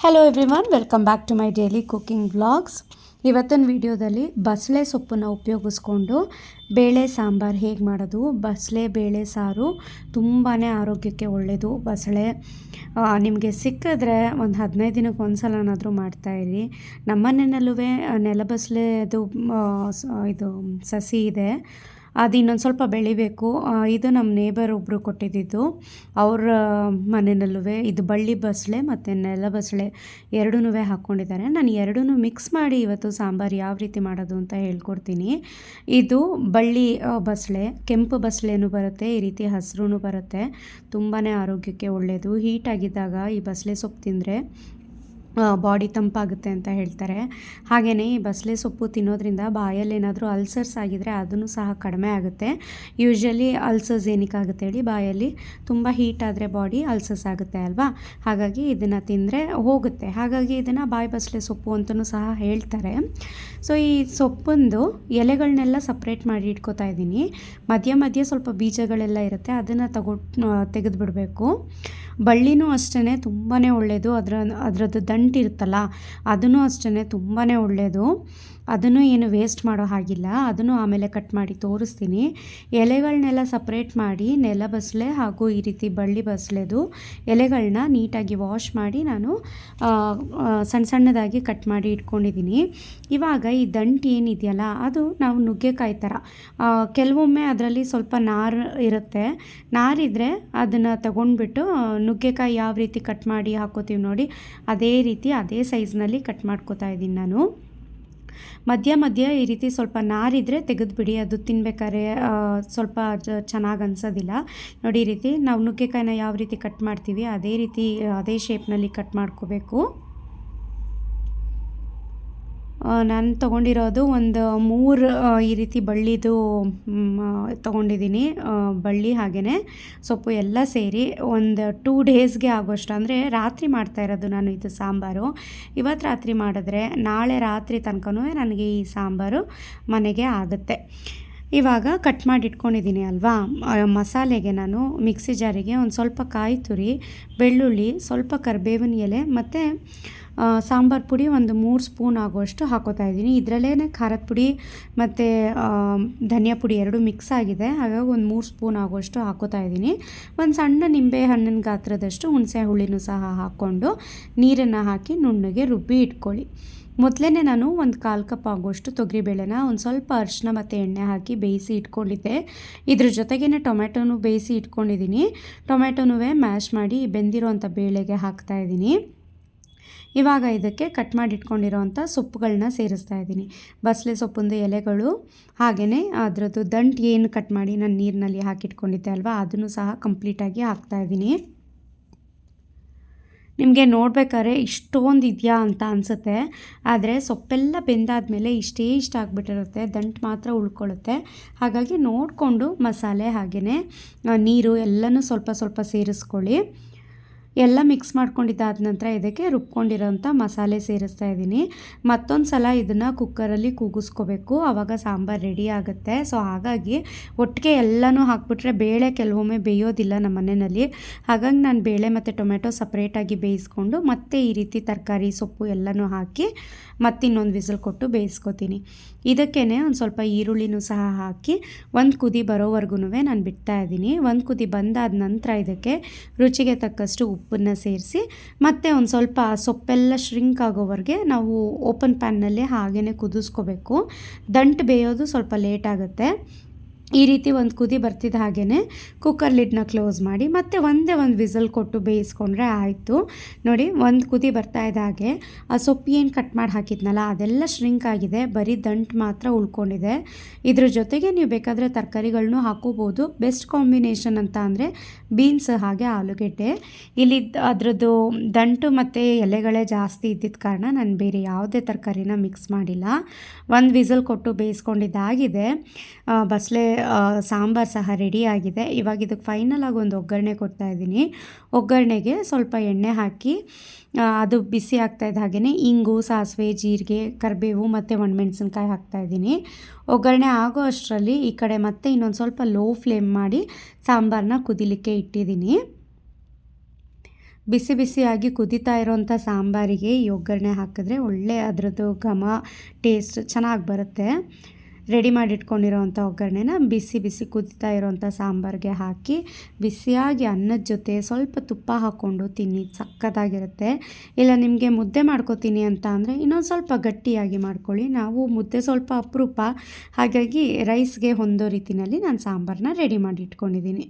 Hello everyone welcome back to my daily cooking vlogs ಇವತ್ತಿನ ವಿಡಿಯೋದಲ್ಲಿ ಬಸಳೆ ಸೊಪ್ಪನ್ನು ಉಪಯೋಗಿಸ್ಕೊಂಡು ಬೇಳೆ ಸಾಂಬಾರು ಹೇಗೆ ಮಾಡೋದು ಬಸಳೆ ಬೇಳೆ ಸಾರು ತುಂಬಾ ಆರೋಗ್ಯಕ್ಕೆ ಒಳ್ಳೆಯದು ಬಸಳೆ ನಿಮಗೆ ಸಿಕ್ಕಿದ್ರೆ ಒಂದು ಹದಿನೈದು ದಿನಕ್ಕೆ ಒಂದು ಸಲನಾದರೂ ಮಾಡ್ತಾಯಿರಿ ನಮ್ಮ ನೆಲಬಸಳೆದು ಇದು ಸಸಿ ಇದೆ. ಅದು ಇನ್ನೊಂದು ಸ್ವಲ್ಪ ಬೆಳಿಬೇಕು. ಇದು ನಮ್ಮ ನೇಬರ್ ಒಬ್ಬರು ಕೊಟ್ಟಿದ್ದಿದ್ದು. ಅವ್ರ ಮನೆಯಲ್ಲೂ ಇದು ಬಳ್ಳಿ ಬಸಳೆ ಮತ್ತು ನೆಲ ಬಸಳೆ ಎರಡೂ ಹಾಕ್ಕೊಂಡಿದ್ದಾರೆ. ನಾನು ಎರಡೂ ಮಿಕ್ಸ್ ಮಾಡಿ ಇವತ್ತು ಸಾಂಬಾರು ಯಾವ ರೀತಿ ಮಾಡೋದು ಅಂತ ಹೇಳ್ಕೊಡ್ತೀನಿ. ಇದು ಬಳ್ಳಿ ಬಸಳೆ, ಕೆಂಪು ಬಸಳೆನೂ ಬರುತ್ತೆ, ಈ ರೀತಿ ಹಸಿರು ಬರುತ್ತೆ. ತುಂಬಾ ಆರೋಗ್ಯಕ್ಕೆ ಒಳ್ಳೆಯದು ಹೀಟಾಗಿದ್ದಾಗ ಈ ಬಸಳೆ ಸೊಪ್ಪು ತಿಂದರೆ ಬಾಡಿ ತಂಪಾಗುತ್ತೆ ಅಂತ ಹೇಳ್ತಾರೆ. ಹಾಗೆಯೇ ಈ ಬಸಳೆ ಸೊಪ್ಪು ತಿನ್ನೋದ್ರಿಂದ ಬಾಯಲ್ಲಿ ಏನಾದರೂ ಅಲ್ಸರ್ಸ್ ಆಗಿದ್ರೆ ಅದನ್ನು ಸಹ ಕಡಿಮೆ ಆಗುತ್ತೆ. ಯೂಶ್ವಲಿ ಅಲ್ಸರ್ಸ್ ಏನಕ್ಕಾಗುತ್ತೆ ಹೇಳಿ, ಬಾಯಲ್ಲಿ ತುಂಬ ಹೀಟ್ ಆದರೆ ಬಾಡಿ ಅಲ್ಸರ್ಸ್ ಆಗುತ್ತೆ ಅಲ್ವಾ? ಹಾಗಾಗಿ ಇದನ್ನು ತಿಂದರೆ ಹೋಗುತ್ತೆ. ಹಾಗಾಗಿ ಇದನ್ನು ಬಾಯಿ ಬಸಳೆ ಸೊಪ್ಪು ಅಂತಲೂ ಸಹ ಹೇಳ್ತಾರೆ. ಸೊ, ಈ ಸೊಪ್ಪಂದು ಎಲೆಗಳನ್ನೆಲ್ಲ ಸಪ್ರೇಟ್ ಮಾಡಿ ಇಟ್ಕೋತಾ ಇದ್ದೀನಿ. ಮಧ್ಯ ಮಧ್ಯ ಸ್ವಲ್ಪ ಬೀಜಗಳೆಲ್ಲ ಇರುತ್ತೆ, ಅದನ್ನು ತಗೊ ತೆಗೆದುಬಿಡಬೇಕು. ಬಳ್ಳಿನೂ ಅಷ್ಟೇ ತುಂಬಾ ಒಳ್ಳೆಯದು ಅದರ ಅದರದ್ದು ದಂಟು ಇರುತ್ತಲ್ಲ ಅದನ್ನು ಅಷ್ಟೇ ತುಂಬಾ ಒಳ್ಳೆಯದು ಅದನ್ನು ಏನು ವೇಸ್ಟ್ ಮಾಡೋ ಹಾಗಿಲ್ಲ. ಅದನ್ನು ಆಮೇಲೆ ಕಟ್ ಮಾಡಿ ತೋರಿಸ್ತೀನಿ. ಎಲೆಗಳನ್ನೆಲ್ಲ ಸಪ್ರೇಟ್ ಮಾಡಿ ನೆಲ ಬಸಳೆ ಹಾಗೂ ಈ ರೀತಿ ಬಳ್ಳಿ ಬಸಳೆದು ಎಲೆಗಳನ್ನ ನೀಟಾಗಿ ವಾಶ್ ಮಾಡಿ ನಾನು ಸಣ್ಣ ಸಣ್ಣದಾಗಿ ಕಟ್ ಮಾಡಿ ಇಟ್ಕೊಂಡಿದ್ದೀನಿ. ಇವಾಗ ಈ ದಂಟು ಏನಿದೆಯಲ್ಲ, ಅದು ನಾವು ನುಗ್ಗೆಕಾಯಿ ಥರ ಕೆಲವೊಮ್ಮೆ ಅದರಲ್ಲಿ ಸ್ವಲ್ಪ ನಾರು ಇರುತ್ತೆ. ನಾರಿದ್ರೆ ಅದನ್ನು ತಗೊಂಡ್ಬಿಟ್ಟು ನುಗ್ಗೆಕಾಯಿ ಯಾವ ರೀತಿ ಕಟ್ ಮಾಡಿ ಹಾಕೋತೀವಿ ನೋಡಿ, ಅದೇ ರೀತಿ ಅದೇ ಸೈಜ್ನಲ್ಲಿ ಕಟ್ ಮಾಡ್ಕೋತಾ ಇದ್ದೀನಿ ನಾನು. ಮಧ್ಯ ಮಧ್ಯ ಈ ರೀತಿ ಸ್ವಲ್ಪ ನಾರಿದ್ರೆ ತೆಗೆದುಬಿಡಿ, ಅದು ತಿನ್ಬೇಕಾದ್ರೆ ಸ್ವಲ್ಪ ಚೆನ್ನಾಗಿ ಅನ್ಸೋದಿಲ್ಲ. ನೋಡಿ ರೀತಿ ನಾವು ನುಗ್ಗೆಕಾಯಿನ ಯಾವ ರೀತಿ ಕಟ್ ಮಾಡ್ತೀವಿ, ಅದೇ ರೀತಿ, ಅದೇ ಶೇಪ್ನಲ್ಲಿ ಕಟ್ ಮಾಡ್ಕೋಬೇಕು. ನಾನು ತೊಗೊಂಡಿರೋದು ಒಂದು ಮೂರು ಈ ರೀತಿ ಬಳ್ಳಿದು ತೊಗೊಂಡಿದ್ದೀನಿ ಬಳ್ಳಿ ಹಾಗೆಯೇ ಸೊಪ್ಪು ಎಲ್ಲ ಸೇರಿ ಒಂದು ಟೂ ಡೇಸ್ಗೆ ಆಗೋಷ್ಟು, ಅಂದರೆ ರಾತ್ರಿ ಮಾಡ್ತಾ ಇರೋದು ನಾನು ಇದು ಸಾಂಬಾರು. ಇವತ್ತು ರಾತ್ರಿ ಮಾಡಿದ್ರೆ ನಾಳೆ ರಾತ್ರಿ ತನಕನೂ ನನಗೆ ಈ ಸಾಂಬಾರು ಮನೆಗೆ ಆಗುತ್ತೆ. ಇವಾಗ ಕಟ್ ಮಾಡಿ ಇಟ್ಕೊಂಡಿದ್ದೀನಿ ಅಲ್ವಾ? ಮಸಾಲೆಗೆ ನಾನು ಮಿಕ್ಸಿ ಜಾರಿಗೆ ಒಂದು ಸ್ವಲ್ಪ ಕಾಯಿ ತುರಿ, ಬೆಳ್ಳುಳ್ಳಿ, ಸ್ವಲ್ಪ ಕರಿಬೇವಿನ ಎಲೆ, ಮತ್ತು ಸಾಂಬಾರು ಪುಡಿ ಒಂದು ಮೂರು ಸ್ಪೂನ್ ಆಗುವಷ್ಟು ಹಾಕೋತಾ ಇದ್ದೀನಿ. ಇದರಲ್ಲೇ ಖಾರದ ಪುಡಿ ಮತ್ತು ಧನಿಯಾ ಪುಡಿ ಎರಡು ಮಿಕ್ಸ್ ಆಗಿದೆ. ಹಾಗಾಗಿ ಒಂದು ಮೂರು ಸ್ಪೂನ್ ಆಗುವಷ್ಟು ಹಾಕೋತಾ ಇದ್ದೀನಿ. ಒಂದು ಸಣ್ಣ ನಿಂಬೆ ಹಣ್ಣಿನ ಗಾತ್ರದಷ್ಟು ಹುಣಸೆ ಹುಳಿನೂ ಸಹ ಹಾಕ್ಕೊಂಡು ನೀರನ್ನು ಹಾಕಿ ನುಣ್ಣಗೆ ರುಬ್ಬಿ ಇಟ್ಕೊಳ್ಳಿ. ಮೊದಲೇ ನಾನು ಒಂದು ಕಾಲು ಕಪ್ ಆಗುವಷ್ಟು ತೊಗರಿಬೇಳೆನ ಒಂದು ಸ್ವಲ್ಪ ಅರಿಶಿನ ಮತ್ತು ಎಣ್ಣೆ ಹಾಕಿ ಬೇಯಿಸಿ ಇಟ್ಕೊಂಡಿದ್ದೆ. ಇದ್ರ ಜೊತೆಗೇ ಟೊಮೆಟೊನು ಬೇಯಿಸಿ ಇಟ್ಕೊಂಡಿದ್ದೀನಿ. ಟೊಮೆಟೊನೂ ಮ್ಯಾಶ್ ಮಾಡಿ ಬೆಂದಿರೋವಂಥ ಬೇಳೆಗೆ ಹಾಕ್ತಾಯಿದ್ದೀನಿ ಇವಾಗ ಇದಕ್ಕೆ ಕಟ್ ಮಾಡಿ ಇಟ್ಕೊಂಡಿರೋವಂಥ ಸೊಪ್ಪುಗಳನ್ನ ಸೇರಿಸ್ತಾ ಇದ್ದೀನಿ. ಬಸಳೆ ಸೊಪ್ಪಿಂದು ಎಲೆಗಳು ಹಾಗೆಯೇ ಅದರದ್ದು ದಂಟು ಏನು ಕಟ್ ಮಾಡಿ ನಾನು ನೀರಿನಲ್ಲಿ ಹಾಕಿಟ್ಕೊಂಡಿದ್ದೆ ಅಲ್ವಾ, ಅದನ್ನು ಸಹ ಕಂಪ್ಲೀಟಾಗಿ ಹಾಕ್ತಾಯಿದ್ದೀನಿ ನಿಮಗೆ ನೋಡ್ಬೇಕಾದ್ರೆ ಇಷ್ಟೊಂದು ಇದೆಯಾ ಅಂತ ಅನಿಸುತ್ತೆ. ಆದರೆ ಸೊಪ್ಪೆಲ್ಲ ಬೆಂದಾದಮೇಲೆ ಇಷ್ಟೇ ಇಷ್ಟ ಆಗಿಬಿಟ್ಟಿರುತ್ತೆ, ದಂಟು ಮಾತ್ರ ಉಳ್ಕೊಳ್ಳುತ್ತೆ. ಹಾಗಾಗಿ ನೋಡಿಕೊಂಡು ಮಸಾಲೆ ಹಾಗೆಯೇ ನೀರು ಎಲ್ಲನೂ ಸ್ವಲ್ಪ ಸ್ವಲ್ಪ ಸೇರಿಸ್ಕೊಳ್ಳಿ. ಎಲ್ಲ ಮಿಕ್ಸ್ ಮಾಡ್ಕೊಂಡಿದ್ದಾದ ನಂತರ ಇದಕ್ಕೆ ರುಬ್ಕೊಂಡಿರೋಂಥ ಮಸಾಲೆ ಸೇರಿಸ್ತಾ ಇದ್ದೀನಿ. ಮತ್ತೊಂದು ಸಲ ಇದನ್ನು ಕುಕ್ಕರಲ್ಲಿ ಕೂಗಿಸ್ಕೋಬೇಕು. ಆವಾಗ ಸಾಂಬಾರು ರೆಡಿ ಆಗುತ್ತೆ. ಸೊ ಹಾಗಾಗಿ ಒಟ್ಟಿಗೆ ಎಲ್ಲನೂ ಹಾಕ್ಬಿಟ್ರೆ ಬೇಳೆ ಕೆಲವೊಮ್ಮೆ ಬೇಯೋದಿಲ್ಲ ನಮ್ಮ ಮನೆಯಲ್ಲಿ. ಹಾಗಾಗಿ ನಾನು ಬೇಳೆ ಮತ್ತು ಟೊಮೆಟೊ ಸಪ್ರೇಟಾಗಿ ಬೇಯಿಸ್ಕೊಂಡು ಮತ್ತೆ ಈ ರೀತಿ ತರಕಾರಿ, ಸೊಪ್ಪು ಎಲ್ಲನೂ ಹಾಕಿ ಮತ್ತಿನ್ನೊಂದು ವಿಸಿಲ್ ಕೊಟ್ಟು ಬೇಯಿಸ್ಕೊತೀನಿ. ಇದಕ್ಕೇ ಒಂದು ಸ್ವಲ್ಪ ಈರುಳ್ಳಿನೂ ಸಹ ಹಾಕಿ ಒಂದು ಕುದಿ ಬರೋವರೆಗೂ ನಾನು ಬಿಡ್ತಾ ಇದ್ದೀನಿ. ಒಂದು ಕುದಿ ಬಂದಾದ ನಂತರ ಇದಕ್ಕೆ ರುಚಿಗೆ ತಕ್ಕಷ್ಟು ಉಪ್ಪನ್ನು ಸೇರಿಸಿ ಮತ್ತು ಒಂದು ಸ್ವಲ್ಪ ಸೊಪ್ಪೆಲ್ಲ ಶ್ರಿಂಕ್ ಆಗೋವರೆಗೆ ನಾವು ಓಪನ್ ಪ್ಯಾನ್ನಲ್ಲಿ ಹಾಗೇ ಕುದಿಸ್ಕೋಬೇಕು. ದಂಟು ಬೇಯೋದು ಸ್ವಲ್ಪ ಲೇಟ್ ಆಗುತ್ತೆ. ಈ ರೀತಿ ಒಂದು ಕುದಿ ಬರ್ತಿದ್ದ ಹಾಗೇ ಕುಕ್ಕರ್ ಲಿಡ್ನ ಕ್ಲೋಸ್ ಮಾಡಿ ಮತ್ತೆ ಒಂದೇ ಒಂದು ವಿಸಲ್ ಕೊಟ್ಟು ಬೇಯಿಸ್ಕೊಂಡ್ರೆ ಆಯಿತು. ನೋಡಿ, ಒಂದು ಕುದಿ ಬರ್ತಾ ಇದ್ದ ಹಾಗೆ. ಆ ಸೊಪ್ಪು ಏನು ಕಟ್ ಮಾಡಿ ಹಾಕಿದ್ನಲ್ಲ, ಅದೆಲ್ಲ ಶ್ರಿಂಕ್ ಆಗಿದೆ. ಬರೀ ದಂಟು ಮಾತ್ರ ಉಳ್ಕೊಂಡಿದೆ. ಇದ್ರ ಜೊತೆಗೆ ನೀವು ಬೇಕಾದರೆ ತರಕಾರಿಗಳನ್ನು ಹಾಕೋಬೋದು. ಬೆಸ್ಟ್ ಕಾಂಬಿನೇಷನ್ ಅಂತ ಅಂದರೆ ಬೀನ್ಸ್ ಹಾಗೆ ಆಲೂಗೆಡ್ಡೆ. ಇಲ್ಲಿ ಅದರದ್ದು ದಂಟು ಮತ್ತು ಎಲೆಗಳೇ ಜಾಸ್ತಿ ಇದ್ದಿದ್ದ ಕಾರಣ ನಾನು ಬೇರೆ ಯಾವುದೇ ತರಕಾರಿನ ಮಿಕ್ಸ್ ಮಾಡಿಲ್ಲ. ಒಂದು ವಿಸಲ್ ಕೊಟ್ಟು ಬೇಯಿಸ್ಕೊಂಡಿದ್ದಾಗಿದೆ ಬಸಳೆ ಸಾಂಬಾರು ಸಹ ರೆಡಿಯಾಗಿದೆ ಇವಾಗ ಇದಕ್ಕೆ ಫೈನಲ್ ಆಗಿ ಒಂದು ಒಗ್ಗರಣೆ ಕೊಡ್ತಾ ಇದ್ದೀನಿ. ಒಗ್ಗರಣೆಗೆ ಸ್ವಲ್ಪ ಎಣ್ಣೆ ಹಾಕಿ ಅದು ಬಿಸಿ ಆಗ್ತಾಯಿದ್ದ ಹಾಗೆಯೇ ಇಂಗು, ಸಾಸಿವೆ, ಜೀರಿಗೆ, ಕರಿಬೇವು ಮತ್ತು ಒಣಮೆಣ್ಸಿನ್ಕಾಯಿ ಹಾಕ್ತಾಯಿದ್ದೀನಿ ಒಗ್ಗರಣೆ ಆಗೋ ಅಷ್ಟರಲ್ಲಿ ಈ ಕಡೆ ಮತ್ತೆ ಇನ್ನೊಂದು ಸ್ವಲ್ಪ ಲೋ ಫ್ಲೇಮ್ ಮಾಡಿ ಸಾಂಬಾರನ್ನ ಕುದಿಲಿಕ್ಕೆ ಇಟ್ಟಿದ್ದೀನಿ. ಬಿಸಿ ಬಿಸಿಯಾಗಿ ಕುದೀತಾ ಇರೋವಂಥ ಸಾಂಬಾರಿಗೆ ಈ ಒಗ್ಗರಣೆ ಹಾಕಿದ್ರೆ ಒಳ್ಳೆ ಅದರದ್ದು ಘಮ ಟೇಸ್ಟ್ ಚೆನ್ನಾಗಿ ಬರುತ್ತೆ. ರೆಡಿ ಮಾಡಿ ಇಟ್ಕೊಂಡಿರೋವಂಥ ಒಗ್ಗರಣೆನ ಬಿಸಿ ಬಿಸಿ ಕುದಿತಾ ಇರೋವಂಥ ಸಾಂಬಾರಿಗೆ ಹಾಕಿ ಬಿಸಿಯಾಗಿ ಅನ್ನದ ಜೊತೆ ಸ್ವಲ್ಪ ತುಪ್ಪ ಹಾಕ್ಕೊಂಡು ತಿನ್ನಿ, ಸಕ್ಕತ್ತಾಗಿರುತ್ತೆ. ಇಲ್ಲ, ನಿಮಗೆ ಮುದ್ದೆ ಮಾಡ್ಕೋತೀನಿ ಅಂತ ಅಂದರೆ ಇನ್ನೊಂದು ಸ್ವಲ್ಪ ಗಟ್ಟಿಯಾಗಿ ಮಾಡ್ಕೊಳ್ಳಿ. ನಾವು ಮುದ್ದೆ ಸ್ವಲ್ಪ ಅಪರೂಪ. ಹಾಗಾಗಿ ರೈಸ್ಗೆ ಹೊಂದೋ ರೀತಿಯಲ್ಲಿ ನಾನು ಸಾಂಬಾರನ್ನ ರೆಡಿ ಮಾಡಿ ಇಟ್ಕೊಂಡಿದ್ದೀನಿ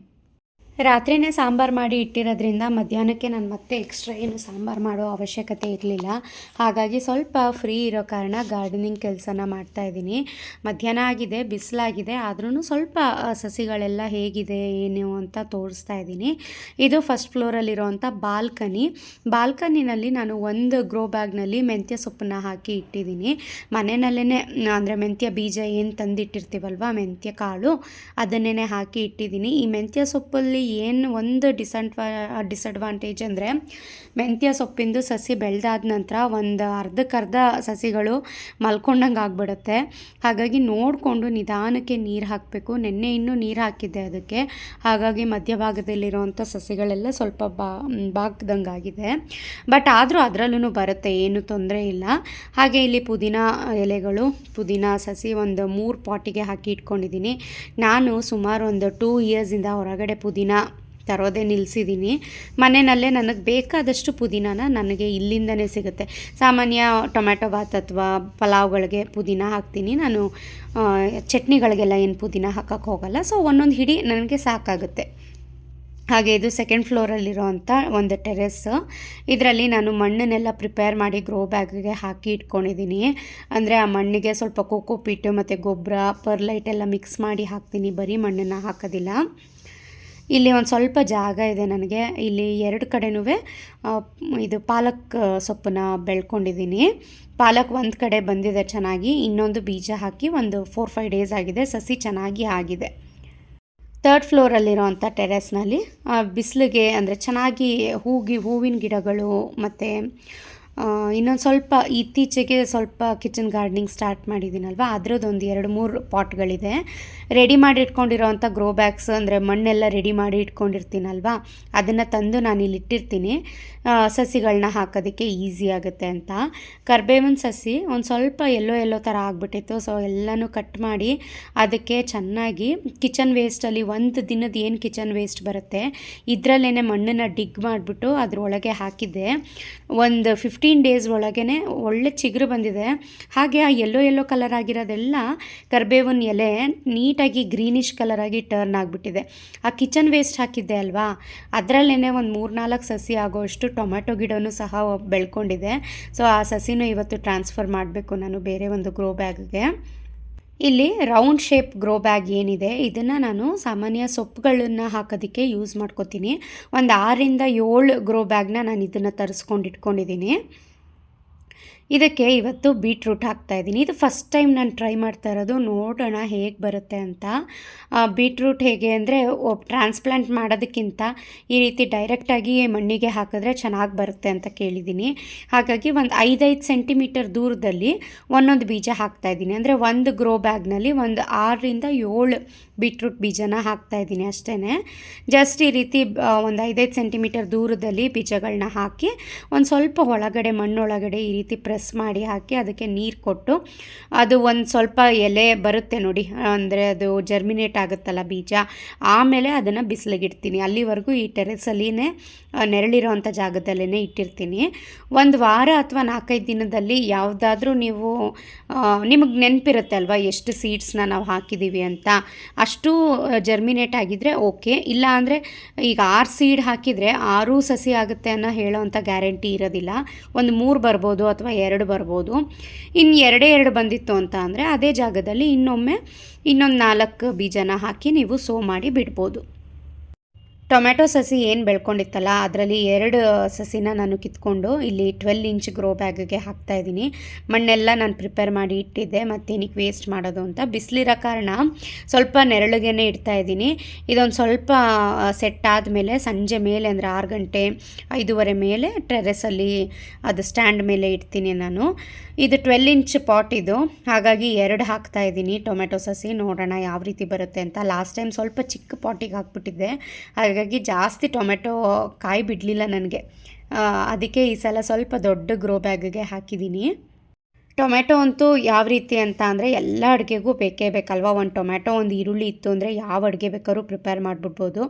ರಾತ್ರಿನೇ ಸಾಂಬಾರು ಮಾಡಿ ಇಟ್ಟಿರೋದ್ರಿಂದ ಮಧ್ಯಾಹ್ನಕ್ಕೆ ನಾನು ಮತ್ತೆ ಎಕ್ಸ್ಟ್ರಾ ಏನು ಸಾಂಬಾರು ಮಾಡೋ ಅವಶ್ಯಕತೆ ಇರಲಿಲ್ಲ. ಹಾಗಾಗಿ ಸ್ವಲ್ಪ ಫ್ರೀ ಇರೋ ಕಾರಣ ಗಾರ್ಡನಿಂಗ್ ಕೆಲಸನ ಮಾಡ್ತಾ ಇದ್ದೀನಿ. ಮಧ್ಯಾಹ್ನ ಆಗಿದೆ, ಬಿಸಿಲಾಗಿದೆ ಆದ್ರೂ ಸ್ವಲ್ಪ ಸಸಿಗಳೆಲ್ಲ ಹೇಗಿದೆ, ಏನು ಅಂತ ತೋರಿಸ್ತಾ ಇದ್ದೀನಿ. ಇದು ಫಸ್ಟ್ ಫ್ಲೋರಲ್ಲಿರೋವಂಥ ಬಾಲ್ಕನಿ ಬಾಲ್ಕನಿನಲ್ಲಿ ನಾನು ಒಂದು ಗ್ರೋ ಬ್ಯಾಗ್ನಲ್ಲಿ ಮೆಂತ್ಯ ಸೊಪ್ಪನ್ನ ಹಾಕಿ ಇಟ್ಟಿದ್ದೀನಿ. ಮನೆಯಲ್ಲೇ ಅಂದರೆ ಮೆಂತ್ಯ ಬೀಜ ಏನು ತಂದಿಟ್ಟಿರ್ತೀವಲ್ವ, ಮೆಂತ್ಯ ಕಾಳು ಅದನ್ನೇ ಹಾಕಿ ಇಟ್ಟಿದ್ದೀನಿ. ಈ ಮೆಂತ್ಯ ಸೊಪ್ಪಲ್ಲಿ ಏನು ಒಂದು ಡಿಸಂಟ್ವಾ ಡಿಸಡ್ವಾಂಟೇಜ್ ಅಂದರೆ ಮೆಂತ್ಯ ಸೊಪ್ಪಿಂದು ಸಸಿ ಬೆಳೆದಾದ ನಂತರ ಒಂದು ಅರ್ಧಕ್ಕರ್ಧ ಸಸಿಗಳು ಮಲ್ಕೊಂಡಂಗೆ ಆಗಿಬಿಡುತ್ತೆ. ಹಾಗಾಗಿ ನೋಡಿಕೊಂಡು ನಿಧಾನಕ್ಕೆ ನೀರು ಹಾಕಬೇಕು. ನೆನ್ನೆ ಇನ್ನೂ ನೀರು ಹಾಕಿದ್ದೆ ಅದಕ್ಕೆ. ಹಾಗಾಗಿ ಮಧ್ಯಭಾಗದಲ್ಲಿರುವಂಥ ಸಸಿಗಳೆಲ್ಲ ಸ್ವಲ್ಪ ಬಾ ಬಾಗ್ದಂಗೆ ಆಗಿದೆ. ಬಟ್ ಆದರೂ ಅದರಲ್ಲೂ ಬರುತ್ತೆ, ಏನು ತೊಂದರೆ ಇಲ್ಲ. ಹಾಗೆ ಇಲ್ಲಿ ಪುದೀನ ಎಲೆಗಳು, ಪುದೀನ ಸಸಿ ಒಂದು ಮೂರು ಪಾಟಿಗೆ ಹಾಕಿ ಇಟ್ಕೊಂಡಿದ್ದೀನಿ ನಾನು ಸುಮಾರು ಒಂದು ಟೂ ಇಯರ್ಸಿಂದ ಹೊರಗಡೆ ಪುದೀನ ತರೋದೇ ನಿಲ್ಲಿಸಿದ್ದೀನಿ ಮನೆಯಲ್ಲೇ ನನಗೆ ಬೇಕಾದಷ್ಟು ಪುದೀನಾನ ನನಗೆ ಇಲ್ಲಿಂದನೇ ಸಿಗುತ್ತೆ. ಸಾಮಾನ್ಯ ಟೊಮ್ಯಾಟೊ ಬಾತ್ ಅಥವಾ ಪಲಾವ್ಗಳಿಗೆ ಪುದೀನ ಹಾಕ್ತೀನಿ. ನಾನು ಚಟ್ನಿಗಳಿಗೆಲ್ಲ ಏನು ಪುದೀನ ಹಾಕೋಕ್ಕೆ ಹೋಗಲ್ಲ. ಸೊ, ಒಂದೊಂದು ಹಿಡಿ ನನಗೆ ಸಾಕಾಗುತ್ತೆ. ಹಾಗೆ ಇದು ಸೆಕೆಂಡ್ ಫ್ಲೋರಲ್ಲಿರೋವಂಥ ಒಂದು ಟೆರೆಸ್ ಇದರಲ್ಲಿ ನಾನು ಮಣ್ಣನ್ನೆಲ್ಲ ಪ್ರಿಪೇರ್ ಮಾಡಿ ಗ್ರೋ ಬ್ಯಾಗ್ಗೆ ಹಾಕಿ ಇಟ್ಕೊಂಡಿದ್ದೀನಿ. ಅಂದರೆ ಆ ಮಣ್ಣಿಗೆ ಸ್ವಲ್ಪ ಕೋಕೋ ಪೀಟು ಮತ್ತು ಗೊಬ್ಬರ ಪರ್ಲೈಟ್ ಎಲ್ಲ ಮಿಕ್ಸ್ ಮಾಡಿ ಹಾಕ್ತೀನಿ. ಬರೀ ಮಣ್ಣನ್ನು ಹಾಕೋದಿಲ್ಲ. ಇಲ್ಲಿ ಒಂದು ಸ್ವಲ್ಪ ಜಾಗ ಇದೆ ನನಗೆ. ಇಲ್ಲಿ ಎರಡು ಕಡೆನೂ ಇದು ಪಾಲಕ್ ಸೊಪ್ಪನ್ನ ಬೆಳ್ಕೊಂಡಿದ್ದೀನಿ. ಪಾಲಕ್ ಒಂದು ಕಡೆ ಬಂದಿದೆ ಚೆನ್ನಾಗಿ, ಇನ್ನೊಂದು ಬೀಜ ಹಾಕಿ ಒಂದು ಫೋರ್ ಫೈವ್ ಡೇಸ್ ಆಗಿದೆ, ಸಸಿ ಚೆನ್ನಾಗಿ ಆಗಿದೆ. ತರ್ಡ್ ಫ್ಲೋರಲ್ಲಿರೋವಂಥ ಟೆರೆಸ್ನಲ್ಲಿ ಬಿಸಿಲಿಗೆ ಅಂದರೆ ಚೆನ್ನಾಗಿ ಹೂಗಿ, ಹೂವಿನ ಗಿಡಗಳು ಮತ್ತು ಇನ್ನೊಂದು ಸ್ವಲ್ಪ ಇತ್ತೀಚೆಗೆ ಸ್ವಲ್ಪ ಕಿಚನ್ ಗಾರ್ಡನಿಂಗ್ ಸ್ಟಾರ್ಟ್ ಮಾಡಿದ್ದೀನಲ್ವ? ಅದರದ್ದೊಂದು ಎರಡು ಮೂರು ಪಾಟ್ಗಳಿದೆ ರೆಡಿ ಮಾಡಿ ಇಟ್ಕೊಂಡಿರೋವಂಥ ಗ್ರೋ ಬ್ಯಾಗ್ಸ್ ಅಂದರೆ ಮಣ್ಣೆಲ್ಲ ರೆಡಿ ಮಾಡಿ ಇಟ್ಕೊಂಡಿರ್ತೀನಲ್ವ? ಅದನ್ನು ತಂದು ನಾನು ಇಲ್ಲಿ ಇಟ್ಟಿರ್ತೀನಿ ಸಸಿಗಳನ್ನ ಹಾಕೋದಕ್ಕೆ ಈಸಿ ಆಗುತ್ತೆ ಅಂತ. ಕರ್ಬೇವಿನ ಸಸಿ ಒಂದು ಸ್ವಲ್ಪ ಎಲ್ಲೋ ಎಲ್ಲೋ ಥರ ಆಗಿಬಿಟ್ಟಿತ್ತು. ಸೊ ಎಲ್ಲನೂ ಕಟ್ ಮಾಡಿ ಅದಕ್ಕೆ ಚೆನ್ನಾಗಿ ಕಿಚನ್ ವೇಸ್ಟಲ್ಲಿ ಒಂದು ದಿನದ ಏನು ಕಿಚನ್ ವೇಸ್ಟ್ ಬರುತ್ತೆ ಇದರಲ್ಲೇ ಮಣ್ಣನ್ನು ಡಿಗ್ ಮಾಡಿಬಿಟ್ಟು ಅದರೊಳಗೆ ಹಾಕಿದ್ದೆ. ಒಂದು ಫಿಫ್ಟೀನ್ ಡೇಸ್ ಒಳಗೇ ಒಳ್ಳೆ ಚಿಗುರು ಬಂದಿದೆ. ಹಾಗೆ ಆ ಎಲ್ಲೋ ಎಲ್ಲೋ ಕಲರ್ ಆಗಿರೋದೆಲ್ಲ ಕರ್ಬೇವನ್ ಎಲೆ ನೀಟಾಗಿ ಗ್ರೀನಿಶ್ ಕಲರಾಗಿ ಟರ್ನ್ ಆಗಿಬಿಟ್ಟಿದೆ. ಆ ಕಿಚನ್ ವೇಸ್ಟ್ ಹಾಕಿದ್ದೆ ಅಲ್ವಾ? ಅದರಲ್ಲೇ ಒಂದು ಮೂರು ನಾಲ್ಕು ಸಸಿ ಆಗೋಷ್ಟು ಟೊಮ್ಯಾಟೊ ಗಿಡವೂ ಸಹ ಬೆಳ್ಕೊಂಡಿದೆ. ಸೊ ಆ ಸಸಿನೂ ಇವತ್ತು ಟ್ರಾನ್ಸ್ಫರ್ ಮಾಡಬೇಕು ನಾನು ಬೇರೆ ಒಂದು ಗ್ರೋ ಬ್ಯಾಗ್ಗೆ ಇಲ್ಲಿ ರೌಂಡ್ ಶೇಪ್ ಗ್ರೋ ಬ್ಯಾಗ್ ಏನಿದೆ, ಇದನ್ನು ನಾನು ಸಾಮಾನ್ಯ ಸೊಪ್ಪುಗಳನ್ನು ಹಾಕೋದಕ್ಕೆ ಯೂಸ್ ಮಾಡ್ಕೋತೀನಿ. ಒಂದು ಆರರಿಂದ ಏಳು ಗ್ರೋ ಬ್ಯಾಗ್ನ ನಾನು ಇದನ್ನು ತರಿಸ್ಕೊಂಡು ಇಟ್ಕೊಂಡಿದ್ದೀನಿ ಇದಕ್ಕೆ ಇವತ್ತು ಬೀಟ್ರೂಟ್ ಹಾಕ್ತಾ ಇದ್ದೀನಿ. ಇದು ಫಸ್ಟ್ ಟೈಮ್ ನಾನು ಟ್ರೈ ಮಾಡ್ತಾ ಇರೋದು. ನೋಡೋಣ ಹೇಗೆ ಬರುತ್ತೆ ಅಂತ. ಬೀಟ್ರೂಟ್ ಹೇಗೆ ಅಂದರೆ ಟ್ರಾನ್ಸ್ಪ್ಲಾಂಟ್ ಮಾಡೋದಕ್ಕಿಂತ ಈ ರೀತಿ ಡೈರೆಕ್ಟಾಗಿ ಮಣ್ಣಿಗೆ ಹಾಕಿದ್ರೆ ಚೆನ್ನಾಗಿ ಬರುತ್ತೆ ಅಂತ ಕೇಳಿದ್ದೀನಿ. ಹಾಗಾಗಿ ಒಂದು ಐದೈದು ಸೆಂಟಿಮೀಟರ್ ದೂರದಲ್ಲಿ ಒಂದೊಂದು ಬೀಜ ಹಾಕ್ತಾ ಇದ್ದೀನಿ. ಅಂದರೆ ಒಂದು ಗ್ರೋ ಬ್ಯಾಗ್ನಲ್ಲಿ ಒಂದು ಆರರಿಂದ ಏಳು ಬೀಟ್ರೂಟ್ ಬೀಜನ ಹಾಕ್ತಾ ಇದ್ದೀನಿ ಅಷ್ಟೇ ಜಸ್ಟ್ ಈ ರೀತಿ ಒಂದು ಐದೈದು ಸೆಂಟಿಮೀಟರ್ ದೂರದಲ್ಲಿ ಬೀಜಗಳನ್ನ ಹಾಕಿ, ಒಂದು ಸ್ವಲ್ಪ ಒಳಗಡೆ, ಮಣ್ಣೊಳಗಡೆ ಈ ರೀತಿ ಪ್ರೆಸ್ ಮಾಡಿ ಹಾಕಿ ಅದಕ್ಕೆ ನೀರು ಕೊಟ್ಟು, ಅದು ಒಂದು ಸ್ವಲ್ಪ ಎಲೆ ಬರುತ್ತೆ ನೋಡಿ, ಅಂದರೆ ಅದು ಜರ್ಮಿನೇಟ್ ಆಗುತ್ತಲ್ಲ ಬೀಜ, ಆಮೇಲೆ ಅದನ್ನು ಬಿಸಿಲಿಗಿಡ್ತೀನಿ. ಅಲ್ಲಿವರೆಗೂ ಈ ಟೆರೆಸಲ್ಲಿನೇ ನೆರಳಿರೋವಂಥ ಜಾಗದಲ್ಲೇ ಇಟ್ಟಿರ್ತೀನಿ. ಒಂದು ವಾರ ಅಥವಾ ನಾಲ್ಕೈದು ದಿನದಲ್ಲಿ ಯಾವುದಾದ್ರೂ ನೀವು ನಿಮಗೆ ನೆನಪಿರುತ್ತೆ ಅಲ್ವಾ, ಎಷ್ಟು ಸೀಡ್ಸ್ನ ನಾವು ಹಾಕಿದ್ದೀವಿ ಅಂತ? ಅಷ್ಟು ಜರ್ಮಿನೇಟ್ ಆಗಿದ್ದರೆ ಓಕೆ ಇಲ್ಲ ಅಂದರೆ ಈಗ ಆರು ಸೀಡ್ ಹಾಕಿದರೆ ಆರು ಸಸಿ ಆಗುತ್ತೆ ಅನ್ನೋ ಹೇಳೋವಂಥ ಗ್ಯಾರಂಟಿ ಇರೋದಿಲ್ಲ. ಒಂದು ಮೂರು ಬರ್ಬೋದು ಅಥವಾ ಎರಡು ಬರ್ಬೋದು. ಇನ್ನು ಎರಡೇ ಎರಡು ಬಂದಿತ್ತು ಅಂತ ಅಂದರೆ ಅದೇ ಜಾಗದಲ್ಲಿ ಇನ್ನೊಮ್ಮೆ ಇನ್ನೊಂದು ನಾಲ್ಕು ಬೀಜನ ಹಾಕಿ ನೀವು ಸೋ ಮಾಡಿ ಬಿಡ್ಬೋದು. ಟೊಮ್ಯಾಟೊ ಸಸಿ ಏನು ಬೆಳ್ಕೊಂಡಿತ್ತಲ್ಲ, ಅದರಲ್ಲಿ ಎರಡು ಸಸಿನ ನಾನು ಕಿತ್ಕೊಂಡು ಇಲ್ಲಿ ಟ್ವೆಲ್ ಇಂಚ್ ಗ್ರೋ ಬ್ಯಾಗ್ಗೆ ಹಾಕ್ತಾ ಇದ್ದೀನಿ. ಮಣ್ಣೆಲ್ಲ ನಾನು ಪ್ರಿಪೇರ್ ಮಾಡಿ ಇಟ್ಟಿದ್ದೆ, ಮತ್ತೇನಕ್ಕೆ ವೇಸ್ಟ್ ಮಾಡೋದು ಅಂತ. ಬಿಸಿಲಿರೋ ಕಾರಣ ಸ್ವಲ್ಪ ನೆರಳಿಗೆನೇ ಇಡ್ತಾ ಇದ್ದೀನಿ. ಇದೊಂದು ಸ್ವಲ್ಪ ಸೆಟ್ ಆದಮೇಲೆ ಸಂಜೆ ಮೇಲೆ ಅಂದರೆ ಆರು ಗಂಟೆ ಐದೂವರೆ ಮೇಲೆ ಟೆರೆಸಲ್ಲಿ ಅದು ಸ್ಟ್ಯಾಂಡ್ ಮೇಲೆ ಇಡ್ತೀನಿ ನಾನು. ಇದು ಟ್ವೆಲ್ ಇಂಚ್ ಪಾಟ್ ಇದು. ಹಾಗಾಗಿ ಎರಡು ಹಾಕ್ತಾ ಇದ್ದೀನಿ. ಟೊಮೆಟೊ ಸಸಿ ನೋಡೋಣ ಯಾವ ರೀತಿ ಬರುತ್ತೆ ಅಂತ. ಲಾಸ್ಟ್ ಟೈಮ್ ಸ್ವಲ್ಪ ಚಿಕ್ಕ ಪಾಟಿಗೆ ಹಾಕ್ಬಿಟ್ಟಿದ್ದೆ. ಹಾಗಾಗಿ ಜಾಸ್ತಿ ಟೊಮೆಟೊ ಕಾಯಿ ಬಿಡಲಿಲ್ಲ ನನಗೆ. ಅದಕ್ಕೆ ಈ ಸಲ ಸ್ವಲ್ಪ ದೊಡ್ಡ ಗ್ರೋ ಬ್ಯಾಗ್ಗೆ ಹಾಕಿದ್ದೀನಿ. ಟೊಮೆಟೊ ಅಂತೂ ಯಾವ ರೀತಿ ಅಂತ ಅಂದರೆ ಎಲ್ಲ ಅಡುಗೆಗೂ ಬೇಕೇ ಬೇಕಲ್ವಾ? ಒಂದು ಟೊಮೆಟೊ ಒಂದು ಈರುಳ್ಳಿ ಇತ್ತು ಅಂದರೆ ಯಾವ ಅಡುಗೆ ಬೇಕಾದ್ರೂ ಪ್ರಿಪೇರ್ ಮಾಡಿಬಿಡ್ಬೋದು.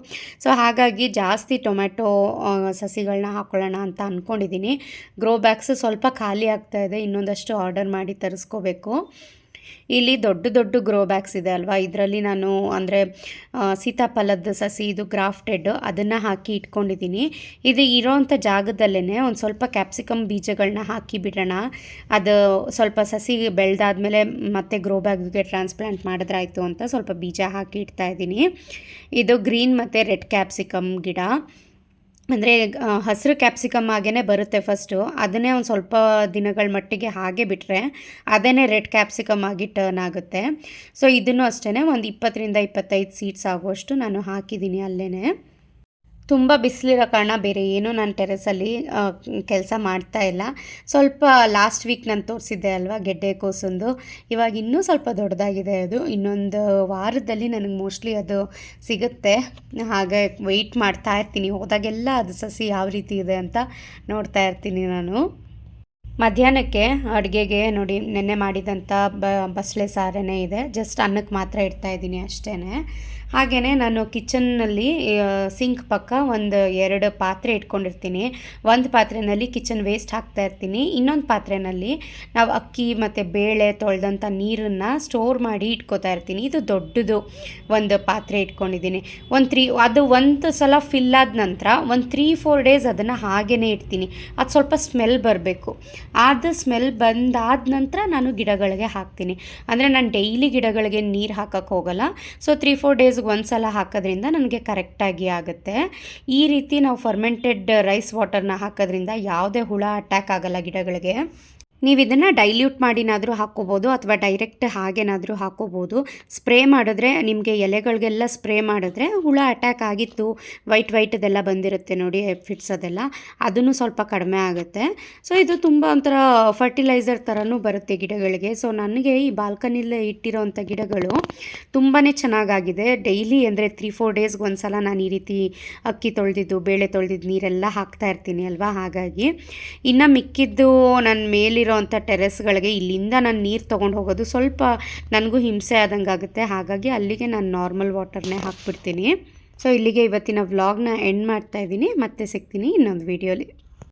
ಸೊ ಹಾಗಾಗಿ ಜಾಸ್ತಿ ಟೊಮೆಟೊ ಸಸಿಗಳನ್ನ ಹಾಕ್ಕೊಳ್ಳೋಣ ಅಂತ ಅಂದ್ಕೊಂಡಿದ್ದೀನಿ ಗ್ರೋ ಬ್ಯಾಗ್ಸ್ ಸ್ವಲ್ಪ ಖಾಲಿ ಆಗ್ತಾ ಇದೆ. ಇನ್ನೊಂದಷ್ಟು ಆರ್ಡರ್ ಮಾಡಿ ತರಿಸ್ಕೋಬೇಕು. ಇಲ್ಲಿ ದೊಡ್ಡ ದೊಡ್ಡ ಗ್ರೋ ಬ್ಯಾಗ್ಸ್ ಇದೆ ಅಲ್ವಾ? ಇದರಲ್ಲಿ ನಾನು ಅಂದರೆ ಸೀತಾಫಲದ ಸಸಿ, ಇದು ಗ್ರಾಫ್ಟೆಡ್ ಅದನ್ನು ಹಾಕಿ ಇಟ್ಕೊಂಡಿದ್ದೀನಿ. ಇದು ಇರೋವಂಥ ಜಾಗದಲ್ಲೇ ಒಂದು ಸ್ವಲ್ಪ ಕ್ಯಾಪ್ಸಿಕಮ್ ಬೀಜಗಳನ್ನ ಹಾಕಿ ಬಿಡೋಣ. ಅದು ಸ್ವಲ್ಪ ಸಸಿ ಬೆಳೆದಾದ್ಮೇಲೆ ಮತ್ತೆ ಗ್ರೋ ಬ್ಯಾಗ್ಗೆ ಟ್ರಾನ್ಸ್ಪ್ಲಾಂಟ್ ಮಾಡಿದ್ರಾಯ್ತು ಅಂತ ಸ್ವಲ್ಪ ಬೀಜ ಹಾಕಿ ಇಡ್ತಾ ಇದ್ದೀನಿ. ಇದು ಗ್ರೀನ್ ಮತ್ತು ರೆಡ್ ಕ್ಯಾಪ್ಸಿಕಮ್ ಗಿಡ. ಅಂದರೆ ಹಸಿರು ಕ್ಯಾಪ್ಸಿಕಮ್ ಹಾಗೇ ಬರುತ್ತೆ ಫಸ್ಟು ಅದನ್ನೇ ಒಂದು ಸ್ವಲ್ಪ ದಿನಗಳ ಮಟ್ಟಿಗೆ ಹಾಗೆ ಬಿಟ್ಟರೆ ಅದೇ ರೆಡ್ ಕ್ಯಾಪ್ಸಿಕಮ್ ಆಗಿ ಟರ್ನ್ ಆಗುತ್ತೆ. ಸೊ ಇದನ್ನು ಅಷ್ಟೇ ಒಂದು ಇಪ್ಪತ್ತರಿಂದ ಇಪ್ಪತ್ತೈದು ಸೀಡ್ಸ್ ಆಗುವಷ್ಟು ನಾನು ಹಾಕಿದ್ದೀನಿ ಅಲ್ಲೇ ತುಂಬ ಬಿಸಿಲಿರೋ ಕಾರಣ ಬೇರೆ ಏನೂ ನಾನು ಟೆರೆಸಲ್ಲಿ ಕೆಲಸ ಮಾಡ್ತಾ ಇಲ್ಲ. ಸ್ವಲ್ಪ ಲಾಸ್ಟ್ ವೀಕ್ ನಾನು ತೋರಿಸಿದ್ದೆ ಅಲ್ವಾ, ಗೆಡ್ಡೆ ಕೋಸೊಂದು. ಇವಾಗ ಇನ್ನೂ ಸ್ವಲ್ಪ ದೊಡ್ಡದಾಗಿದೆ ಅದು. ಇನ್ನೊಂದು ವಾರದಲ್ಲಿ ನನಗೆ ಮೋಸ್ಟ್ಲಿ ಅದು ಸಿಗುತ್ತೆ. ಹಾಗೆ ವೆಯ್ಟ್ ಮಾಡ್ತಾ ಇರ್ತೀನಿ. ಹೋದಾಗೆಲ್ಲ ಅದು ಸಸಿ ಯಾವ ರೀತಿ ಇದೆ ಅಂತ ನೋಡ್ತಾ ಇರ್ತೀನಿ ನಾನು. ಮಧ್ಯಾಹ್ನಕ್ಕೆ ಅಡುಗೆಗೆ ನೋಡಿ, ನೆನ್ನೆ ಮಾಡಿದಂಥ ಬಸಳೆ ಸಾರೇ ಇದೆ. ಜಸ್ಟ್ ಅನ್ನಕ್ಕೆ ಮಾತ್ರ ಇಡ್ತಾ ಇದ್ದೀನಿ ಅಷ್ಟೇ ಹಾಗೆಯೇ ನಾನು ಕಿಚನ್ನಲ್ಲಿ ಸಿಂಕ್ ಪಕ್ಕ ಒಂದು ಎರಡು ಪಾತ್ರೆ ಇಟ್ಕೊಂಡಿರ್ತೀನಿ. ಒಂದು ಪಾತ್ರೆಯಲ್ಲಿ ಕಿಚನ್ ವೇಸ್ಟ್ ಹಾಕ್ತಾ ಇರ್ತೀನಿ. ಇನ್ನೊಂದು ಪಾತ್ರೆಯಲ್ಲಿ ನಾವು ಅಕ್ಕಿ ಮತ್ತು ಬೇಳೆ ತೊಳೆದಂಥ ನೀರನ್ನು ಸ್ಟೋರ್ ಮಾಡಿ ಇಟ್ಕೋತಾ ಇರ್ತೀನಿ. ಇದು ದೊಡ್ಡದು ಒಂದು ಪಾತ್ರೆ ಇಟ್ಕೊಂಡಿದ್ದೀನಿ. ಒಂದು ತ್ರೀ, ಅದು ಒಂದು ಸಲ ಫಿಲ್ ಆದ ನಂತರ ಒಂದು ತ್ರೀ, ಫೋರ್ ಡೇಸ್ ಅದನ್ನು ಹಾಗೇ ಇಡ್ತೀನಿ. ಅದು ಸ್ವಲ್ಪ ಸ್ಮೆಲ್ ಬರಬೇಕು. ಅದು ಸ್ಮೆಲ್ ಬಂದಾದ ನಂತರ ನಾನು ಗಿಡಗಳಿಗೆ ಹಾಕ್ತೀನಿ. ಅಂದರೆ ನಾನು ಡೈಲಿ ಗಿಡಗಳಿಗೆ ನೀರು ಹಾಕಕ್ಕೆ ಹೋಗಲ್ಲ. ಸೊ, ತ್ರೀ, ಫೋರ್ ಡೇಸ್ಗೆ ಒಂದು ಸಲ ಹಾಕೋದ್ರಿಂದ ನನಗೆ ಕರೆಕ್ಟಾಗಿ ಆಗುತ್ತೆ. ಈ ರೀತಿ ನಾವು ಫರ್ಮೆಂಟೆಡ್ ರೈಸ್ ವಾಟರ್ನ ಹಾಕೋದ್ರಿಂದ ಯಾವುದೇ ಹುಳ ಅಟ್ಯಾಕ್ ಆಗಲ್ಲ ಗಿಡಗಳಿಗೆ. ನೀವು ಇದನ್ನು ಡೈಲ್ಯೂಟ್ ಮಾಡಿನಾದರೂ ಹಾಕ್ಕೋಬೋದು ಅಥವಾ ಡೈರೆಕ್ಟ್ ಹಾಗೇನಾದರೂ ಹಾಕ್ಕೋಬೋದು ಸ್ಪ್ರೇ ಮಾಡಿದ್ರೆ ನಿಮಗೆ ಎಲೆಗಳಿಗೆಲ್ಲ ಸ್ಪ್ರೇ ಮಾಡಿದ್ರೆ ಹುಳ ಅಟ್ಯಾಕ್ ಆಗಿತ್ತು ವೈಟ್ ವೈಟದೆಲ್ಲ ಬಂದಿರುತ್ತೆ ನೋಡಿ ಫಿಟ್ಸ್ ಅದೆಲ್ಲ. ಅದನ್ನು ಸ್ವಲ್ಪ ಕಡಿಮೆ ಆಗುತ್ತೆ. ಸೊ ಇದು ತುಂಬ ಒಂಥರ ಫರ್ಟಿಲೈಸರ್ ಥರನೂ ಬರುತ್ತೆ ಗಿಡಗಳಿಗೆ. ಸೊ ನನಗೆ ಈ ಬಾಲ್ಕನಿಲೇ ಇಟ್ಟಿರೋವಂಥ ಗಿಡಗಳು ತುಂಬಾ ಚೆನ್ನಾಗಾಗಿದೆ. ಡೈಲಿ ಅಂದರೆ ತ್ರೀ ಫೋರ್ ಡೇಸ್ಗೆ ಒಂದು ಸಲ ನಾನು ಈ ರೀತಿ ಅಕ್ಕಿ ತೊಳೆದಿದ್ದು, ಬೇಳೆ ತೊಳೆದಿದ್ದು ನೀರೆಲ್ಲ ಹಾಕ್ತಾ ಇರ್ತೀನಿ ಅಲ್ವಾ? ಹಾಗಾಗಿ ಇನ್ನು ಮಿಕ್ಕಿದ್ದು ನನ್ನ ಮೇಲಿರೋವಂಥ ಟೆರೆಸ್ಗಳಿಗೆ ಇಲ್ಲಿಂದ ನಾನು ನೀರು ತೊಗೊಂಡು ಹೋಗೋದು ಸ್ವಲ್ಪ ನನಗೂ ಹಿಂಸೆ ಆದಂಗೆ ಆಗುತ್ತೆ ಹಾಗಾಗಿ ಅಲ್ಲಿಗೆ ನಾನು ನಾರ್ಮಲ್ ವಾಟರ್ನೇ ಹಾಕ್ಬಿಡ್ತೀನಿ. ಸೊ ಇಲ್ಲಿಗೆ ಇವತ್ತಿನ ವ್ಲಾಗ್ನ ಎಂಡ್ ಮಾಡ್ತಾ ಇದ್ದೀನಿ. ಮತ್ತೆ ಸಿಗ್ತೀನಿ ಇನ್ನೊಂದು ವೀಡಿಯೋಲಿ.